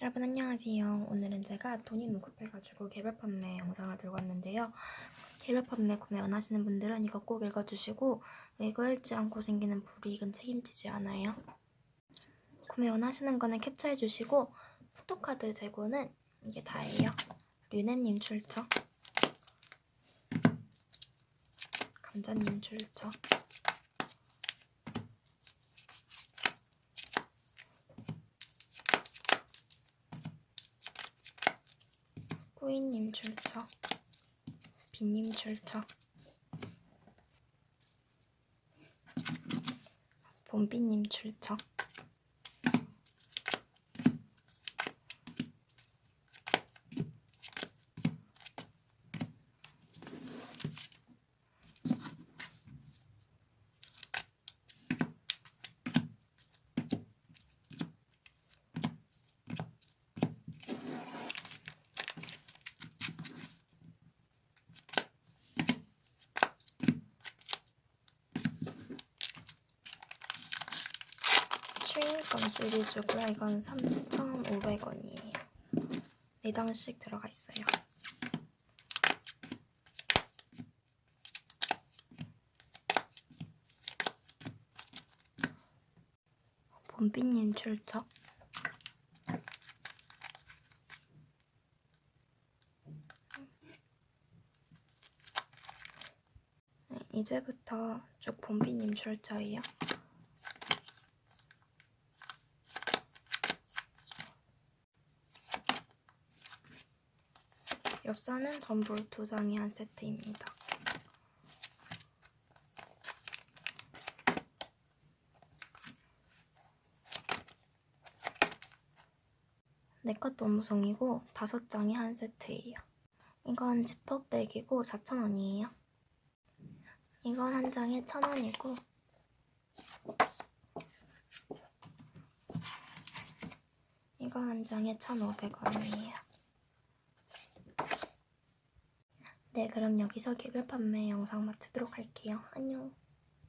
여러분 안녕하세요. 오늘은 제가 돈이 너무 급해가지고 개별 판매 영상을 들고 왔는데요. 개별 판매 구매 원하시는 분들은 이거 꼭 읽어주시고 이거 읽지 않고 생기는 불이익은 책임지지 않아요. 구매 원하시는 거는 캡처해주시고 포토카드 재고는 이게 다예요. 류네님 출처 감자님 출처 꾸이님 출처 비님 출처 봄비님 출처 추인권 시리즈고요. 이건 3,500원이에요. 4장씩 들어가 있어요. 봄비님 출처 네, 이제부터 쭉 봄비님 출처예요. 엽사는 전부 두 장이 한 세트입니다. 네 컷 도 무송이고 다섯 장이 한 세트예요. 이건 지퍼백이고 4,000원이에요. 이건 한 장에 1,000원이고 이건 한 장에 1,500원이에요. 네, 그럼 여기서 개별 판매 영상 마치도록 할게요. 안녕.